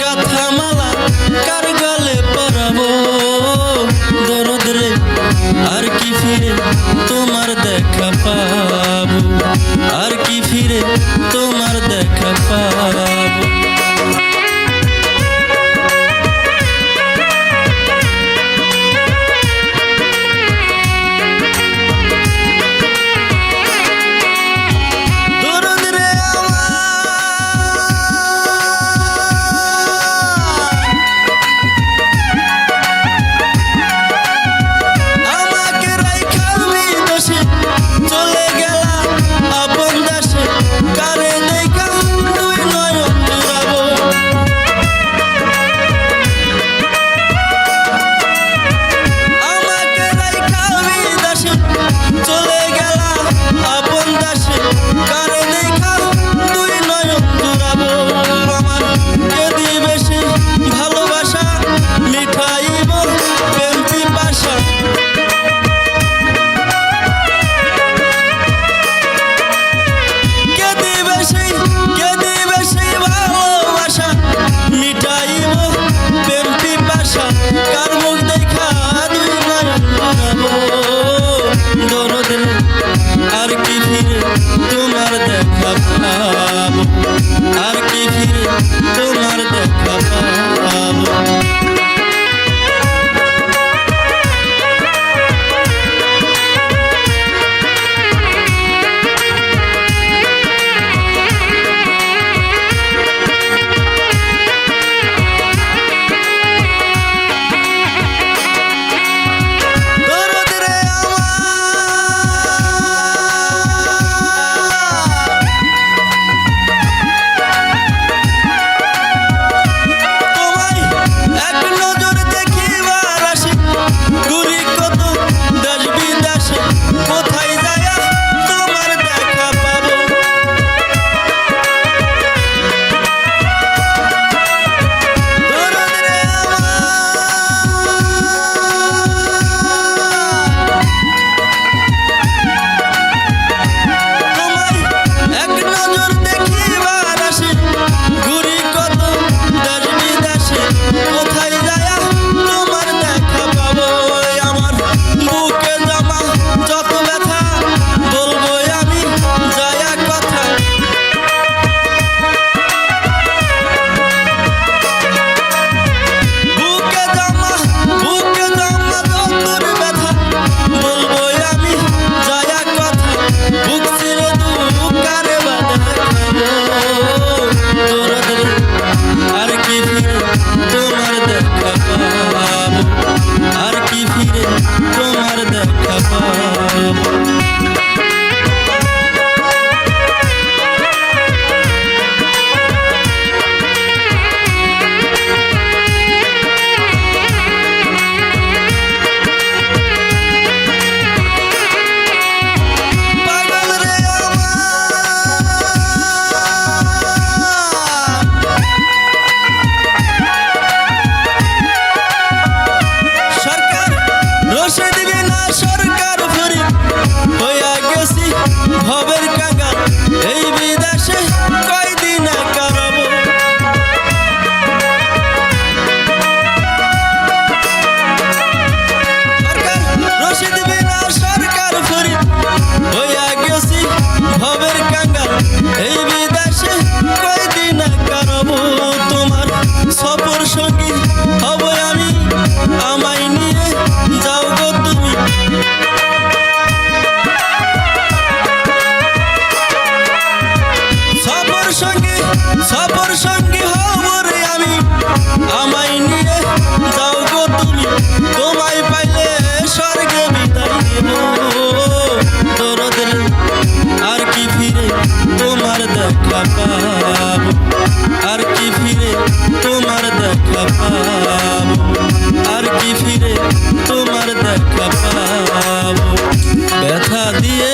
গাথামালা কার গালে পরাবো? দরদ রে আর কি ফিরে তোমার দেখা পাবো? আর কি ফিরে তোমার দেখা পাব। আর কি ফিরে তোমার দেখা পাব। ব্যথা দিয়ে